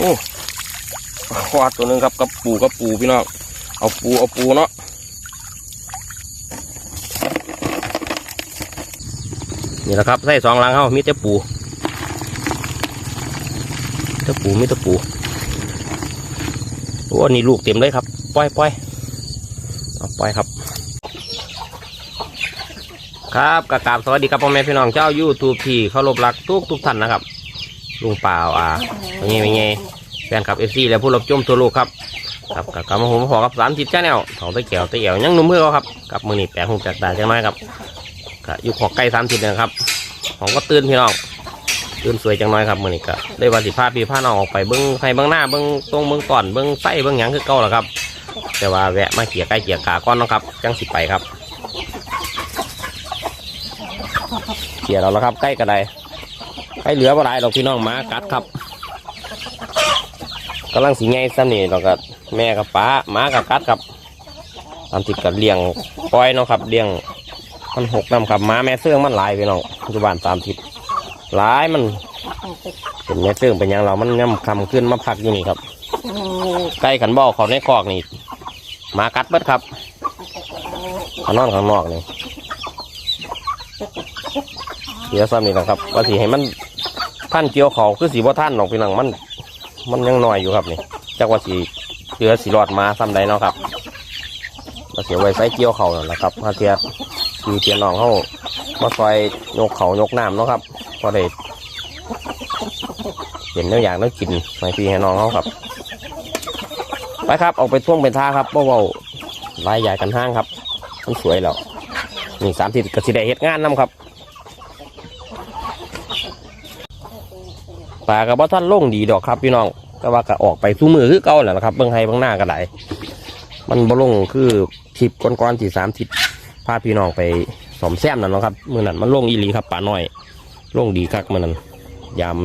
โอ้ควาดตัวนึงครับกับปูกับปูพี่น้องเอาปูเอาปูเนาะนี่แหละครับใส่สองลังเขามีแต่ปูแต่ปูมีแต่ปูโอ้นนี่ลูกเต็มเลยครับปล่อยปล่อยเอาปล่อยครับ ครับกระกาบสวัสดีครับพ่อแม่พี่น้องเจ้ายูทูบที่เคารพรักทุกทุกท่านนะครับลุงเปล่าอ่าเป็นไงเป็นไง แฟนคลับเอฟซีและผู้รับชมทั่วโลกครับครับกับกำมะผมพอกับสามทิศแชนแนลของตะเกียวตะเกียวยังหนุ่มเพื่อเขาครับกับมือนี่แปลงหูจากตาจังน้อยครับก็อยู่ขอใกล้สามทิศนะครับผมก็ตื่นพี่น้องตื่นสวยจังน้อยครับมือนี่ก็ได้วันสิพาพี่พาน้องออกไปเบิ้งไฟเบิ้งหน้าเบิ้งตรงเบิ้งก่อนเบิ้งไส้เบิ้งหยังคือเก่าแหละครับ แต่ว่าแวะมาเกี่ยใกล้เกี่ยกาก้อนเนาะครับจังสิไปครับเกี่ยเราแล้วครับใกล้กระไดใกล้เหลือบ่ไรหรอกพี่น้องมากัดครับ กำลังสีไงซ้ำนี่เราก็แม่กับป้าหมากับกัดครับตามติดกับเลี้ยงปล่อยเนาะครับเลี้ยงมันหกน้ำครับหมาแม่เสื่องมันหลายพี่น้องปัจจุบันตามทิศหลายมันเป็นแม่เสื่องเป็นยังเรามันย่ำคำขึ้นมาพักอยู่นี่ครับใกล้ขันบ่อเขาในคอกนี่หมากัดเบิดครับเขานอนข้างนอกนี่เดี๋ยวซ้ำนี่นะครับว่าสีให้มันท่านเกี่ยวเขาคือสีว่าท่านหนองพี่น้องมัน มันยังหน้อยอยู่ครับนี่จากว่าสีเสือสีรอดมาซ้ำใดเนาะครับมาเสียไว้ใส่เกี่ยวเขานั่นแหละครับมาเทียคือเทียนน้องเขามาซอยยกเขายกน้ำเนาะครับพอได้เห็นเนื้ออย่างเนื้อกินให้พี่ให้น้องเขาครับ ไปครับออกไปท่วงเป็นท่าครับเพราะว่าลายใหญ่กันห้างครับมันสวยแล้วนี่สามสิบกระสีได้เฮ็ดงานนํครับ ปลากับว่าท่านลงดีดอกครับพี่น้องแต่ว่าก็ออกไปสู้มือคือเก่าแหละครับเบื้องไห้เบื้องหน้าก็ได้มันบ่ลงคือทิปก้อนๆที่สามทิปพาพี่น้องไปสมแซมนั่นนะครับมือนั้นมันลงอีหลีครับปลาน้อยลงดีคักมือนั้นยาม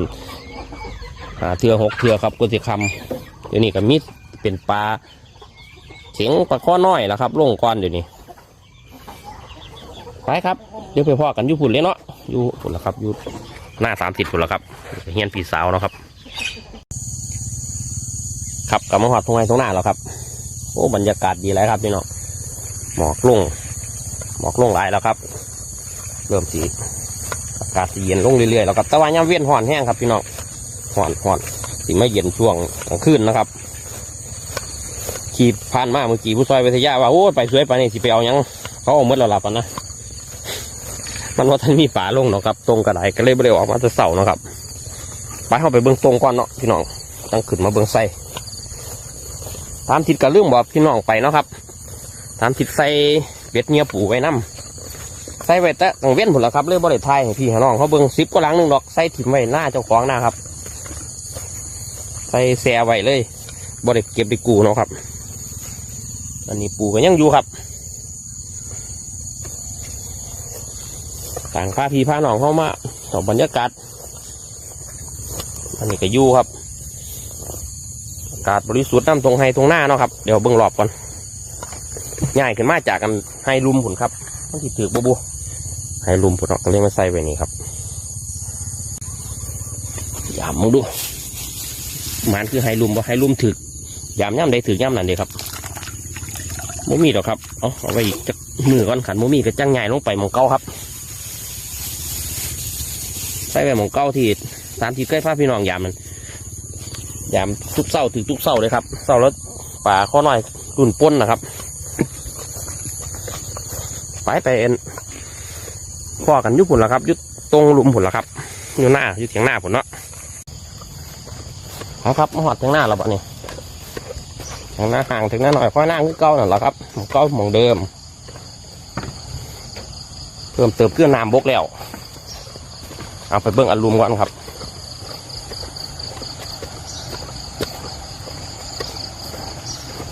หาเทือหกเทือครับกุฏิคำเดี๋ยวนี้ก็มิดเป็นปลาเข็งปลาข้อน้อยแล้วครับลงก้อนเดี๋ยวนี้ไปครับเดี๋ยวไปพ่อกันอยู่พุ่นเลยเนาะอยู่พุ่นแล้วครับอยู่ หน้าสามสิบพุ่นแล้วครับเฮียนปีสาวเนาะครับ ครับกลับมาหอดตรงไหนตรงหน้าแล้วครับ โอ้บรรยากาศดีเลยครับพี่น้องหมอกลุ่งหมอกลงหลายแล้วครับ เริ่มสีอากาศเย็นลงเรื่อยๆแล้วครับแต่ว่าย่ำเวียนห่อนแห้งครับพี่น้องห่อนห่อนสีไม่เย็นช่วงกลางคืนนะครับขี่ผ่านมาเมื่อกี้ผู้ซอยวิทยาว่าโอ้ไปสวยไปนี่สิไปเอายังเขาเอาหมดแล้วล่ะปะนะ มันว่าท่านมีฝาลงเนาะครับตรงกระไดก็เลยไม่ได้ออกมาจะเสาเนาะครับ ไปเข้าไปเบื้องตรงก่อนเนาะพี่น้องตั้งขึ้นมาเบื้องไส้ตามทิศกระลืมบอกพี่น้องไปเนาะครับ ตามทิศใส่เบ็ดเงียปูไว้น้ำใส่ไว้แต่ต้องเว้นผลละครับเลยบริไทยพี่น้องเขาเบื้องซิปก็ล้างหนึ่งดอกใส่ถิ่มไว้หน้าเจ้าของหน้าครับใส่แซ่ไว้เลยบริเก็บไปกูเนาะครับ อันนี้ปูก็ยังอยู่ครับ ต่างพาพี่พาน้องเข้ามาต่อบรรยากาศอันนี้ก็ยู่ครับอากาศบริสุทธิ์น้ำตรงไฮตรงหน้าเนาะครับเดี๋ยวเบิ่งรอบก่อนง่ายขึ้นมาจากกันไฮลุมผุนครับต้องติดถือบูบูไฮลุมผุนออกก็เลยมาใส่ไว้นี่ครับยามมึงดูมันคือไฮลุมบ่ไฮลุมถือยามย่ำใดถือย่ำนั่นเดียครับโมมีดอกครับเอาเอาไว้อีกจักมือก่อนขันโมมีก็จังใหญ่ลงไปมองเก้าครับ ส่ไปหมองเก้าทีตามที่ใกล้พาพี่น้องยามมันยามทุกเศร้าถึงทุกเศร้าเลยครับเศร้าแล้วป่าข้อน้อยรุ่นป้นนะครับ ไปไปเอ็นพ่อกันยุบผุนละครับยุดตรงหลุมผุนละครับอยู่หน้าอยู่เถียงหน้าผุนเนาะเอาครับมาหอดเถียงหน้าเราบ่เนี่ยเถียงหน้าห่างถึงหน้าหน่อยค่อยหน้าคือเก้านั่นแหละครับเก้าหมองเดิมเพิ่มเติมเครื่องน้ำบกแล้ว เอาไปเบิ้งอารมณ์ก่อนครับ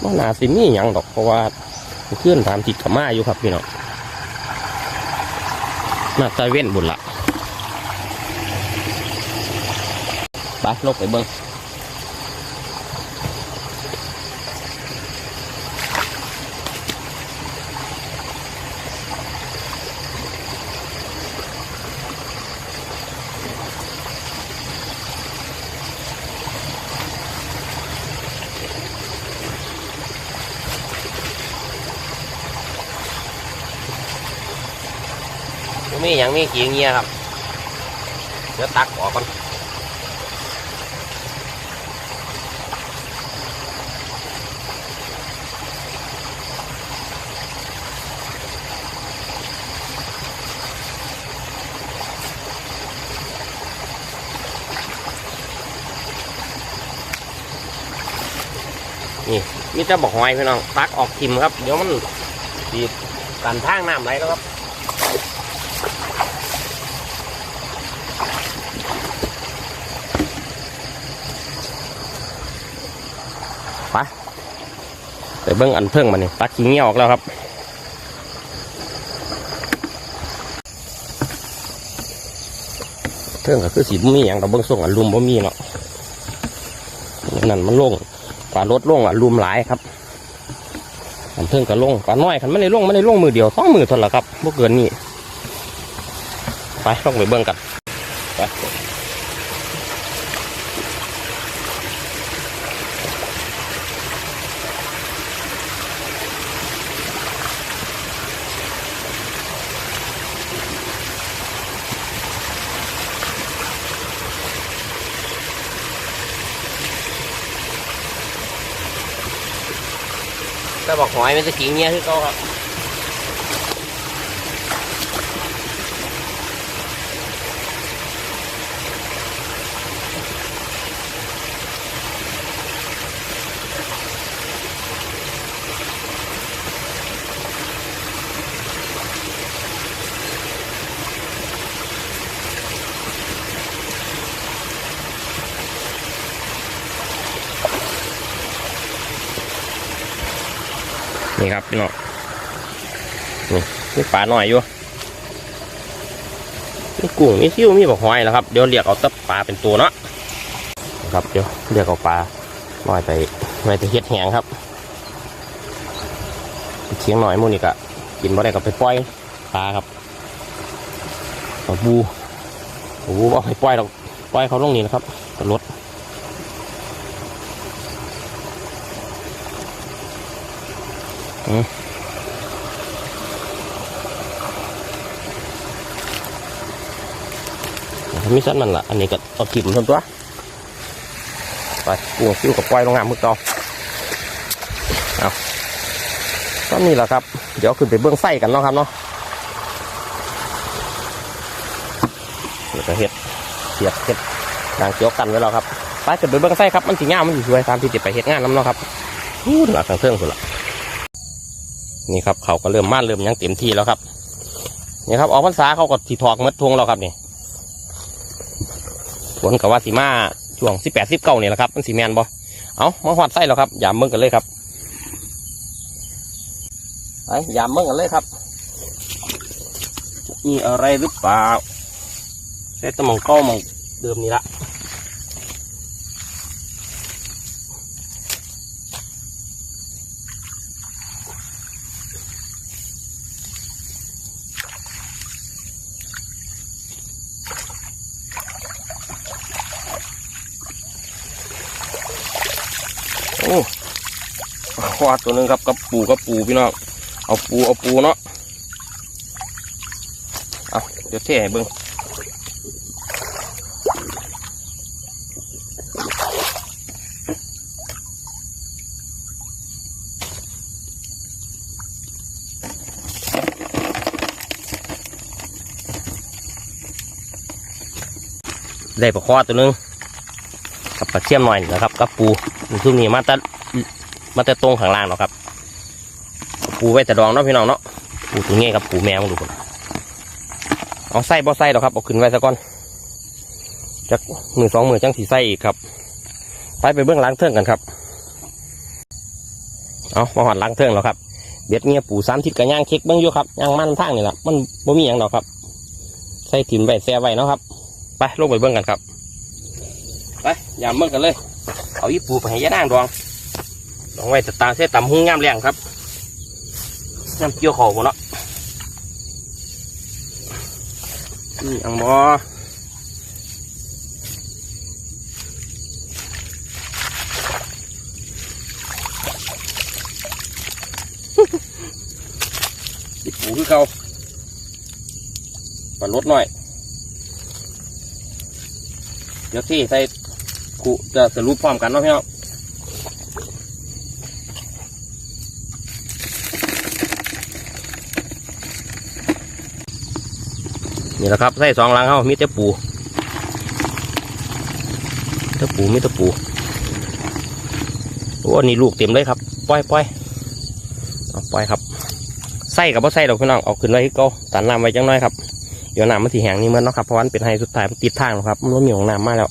ว่านาสิมีหยังดอกเพราะว่าเคลื่อนตามติดขม่าอยู่ครับพี่น้องน่าจะเว้นบุญละไปลบไปเบิ้ง มีอย่างมีขี้เงี้ยครับเดี๋ยวตักออกก่อนนี่มีแต่บอกหอยพี่น้องตักออกทิมครับ เดี๋ยวมันดีดกันทางน้ำไหลแล้วครับ ไปไปเบิ้งอันเพิ่งมานี่ตักขี้เงี้ยออกแล้วครับเพิ่งก็คือสีบ่มีอย่างเราเบิ้งส่งอันลุมบ่มีเนาะนั่นมันลงปลารถลงอะลุมหลายครับอันเพิ่งก็ลงปลาน้อยคันไม่ได้ลงไม่ได้ลงมือเดียวสองมือเทนละครับบ่เกินนี่ ไปต้องไปเบิ้งกันไปถ้าบอกหอยมันจะกี่เงี้ยคือเขาครับ นี่ครับพี่น้องนี่นี่ปลาหน่อยอยู่มีกุ้งมีซิวมีบอกหอยแล้วครับเดี๋ยวเรียกเอาตับปลาเป็นตัวเนาะครับเดี๋ยวเรียกเอาปลาหน่อยไปไว้ไปเฮ็ดแหงครับเชียงหน่อยมูนี่กะกินบ่ได้ก็ไปปล่อยปลาครับปลาบูปลาบูเอาให้ปล่อยเราปล่อยเขาลงนี่นะครับรถ มีสั้นนั่นแหละอันนี้ก็เอาถิ่มทนตัวไปกุ้งซิวกับปล่อยลงงามมือเก่าเอาก็นี่แหละครับ เดี๋ยวขึ้นไปเบื้องไส้กันเนาะครับเนาะเดี๋ยวจะเห็ดเสียบเห็ดทางเกี่ยวกันไว้แล้วครับไปขึ้นไปเบื้องไส้ครับมันสีงามมันสีสวยตามที่ติดไปเห็ดงานน้ำเนาะครับพูดหลักทางเครื่องสุดละ นี่ครับเขาก็เริ่มม่านเริ่มยังเต็มที่แล้วครับนี่ครับออกพรรษาเขาก็ถีถอกเมดทวงแล้วครับนี่ฝนกับว่าสีมาช่วงสิบแปดสิบเก้านี่แหละครับมันสีแมนบ่เอามาหอดไส้แล้วครับยามเมืองกันเลยครับไปยามเมืองกันเลยครับมีอะไรหรือเปล่าใช้ตมองเก้ามองเดิมนี่ละ ควาดตัวนึงครับกับปูกับปูพี่น้องเอาปูเอาปูเนาะเอาเดี๋ยวเทให้เบิ้งได้ปลาคอตัวนึงกับปลาเชี่ยมหน่อยนะครับกับปูทุกนี้มาแต่ มาแต่ตรงข้างล่างเนาะครับ ปูไว้แต่ดองเนาะพี่น้องเนาะปูตัวนี้กับปูแมวมาดูก่อนเอาไส้บ่ไส้หรอกครับเอาขึ้นไว้ซะก่อนจากมือสองมือจังสีไส้อีกครับ ไปไปเบื้องล้างเทิงกันครับ เอามาหอดล้างเทิงแล้วครับเบ็ดเงี้ยปูสามทิศกับย่างเค็กเบื้องอยู่ครับย่างมันทางนี่แหละมันบ่มีอย่างดอกครับ ใส่ถิ่มไว้แซ่ไว้เนาะครับ ไปลงไปเบื้องกันครับ ไปยามเบื้องกันเลย เอาอีปูไปให้ยานางดอง ดองไว้จะตาเส้ตำหุ้งงามแรงครับน้ำเกี่ยวขอบเนาะนี่อังบออีปูคือเขาปปลาลดหน่อย เดี๋ยวที่ใส่กูจะสรุปพร้อมกันเนาะพี่น้อง นี่แหละครับใส่สองลังเขามีแต่ปูมีแต่ปูมีแต่ปูโอ้นี่ลูกเต็มเลยครับปล่อยปล่อยเอาปล่อยครับใส่กับว่าใส่ดอกพี่น้องเอาขึ้นไว้ที่เก่าตันน้ำไว้จังน้อยครับเดี๋ยวน้ำมันที่แห้งนี่เมือนนาะครับเพราะวันเป็นไฮสุดท้ายมันติดทางแล้วครับมันมีของน้ำมาแล้ว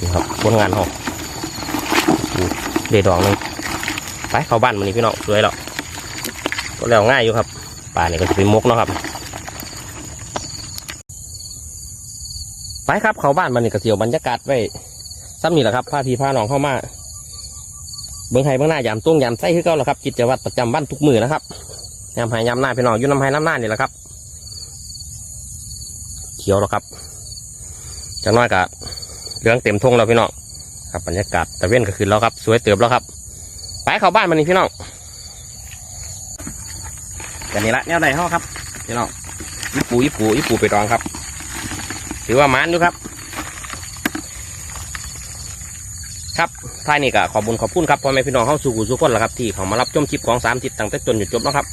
นี่ครับผลงานเขาอู้เด็ดดอกหนึงไปเข้าบ้านมันนี่พี่น้องสวยแล้วก็แล้วง่ายอยู่ครับป่านี่ก็จะเป็นมกเนาะครับ ไปครับเข้าบ้านมันนี่ก็เสียวบรรยากาศไว้ซ้ำนี่แหละครับพาพี่พาหนองเข้ามาเบื้องไห้เบื้องหน้ายามตุ้งยามไส้คือเก่าแล้วครับกิจวัตรประจำวันทุกมือนะครับยามห้ยยามหน้าพี่น้องอยู่น้ำไห้น้ำหน้านี่แหละครับ เขียวแล้วครับจะน้อยกับเหลืองเต็มทงแล้วพี่น้องครับบรรยากาศตะเว้นก็ขึ้นแล้วครับ สวยเติบแล้วครับ ไปเข้าบ้านมันนี่พี่น้องกันนี่ละแนวใดเขาครับพี่น้องอีปูอีปูอีปูไปรองครับ ถือว่ามันอยู่ครับ ครับท้ายนี้ก็ขอบคุญขอบคุณครับพ่อแม่พี่น้องเข้าสู่กูสู่คนละครับที่เขามารับชมคลิปของสามทิศตั้งแต่จนหยุดจบแล้วครับ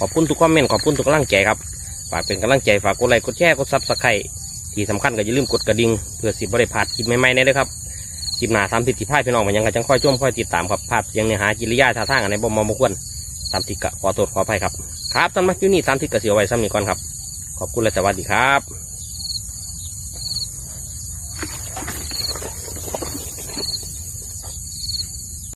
ขอบคุณทุกคอมเมนต์ขอบคุณทุกกำลังใจครับฝากเป็นกำลังใจฝากกดไลค์กดแชร์กดซับสไครต์ที่สำคัญก็อย่าลืมกดกระดิ่งเพื่อสิบริพลาดคลิปใหม่ๆได้เลยครับคลิปหน้าสามทิศที่พายพี่น้องมันยังก็จังค่อยชมค่อยติดตามครับภาพเสียงเนื้อหากิริยาท่าทางอะไรบ่มองบ่ควรสามทิศก็ขอโทษขออภัยครับ ครับตอนมาอยู่นี่สามทิศก็เสียไว้ซ้ำนี้ก่อนครับ ขอบคุณและสวัสดีครับ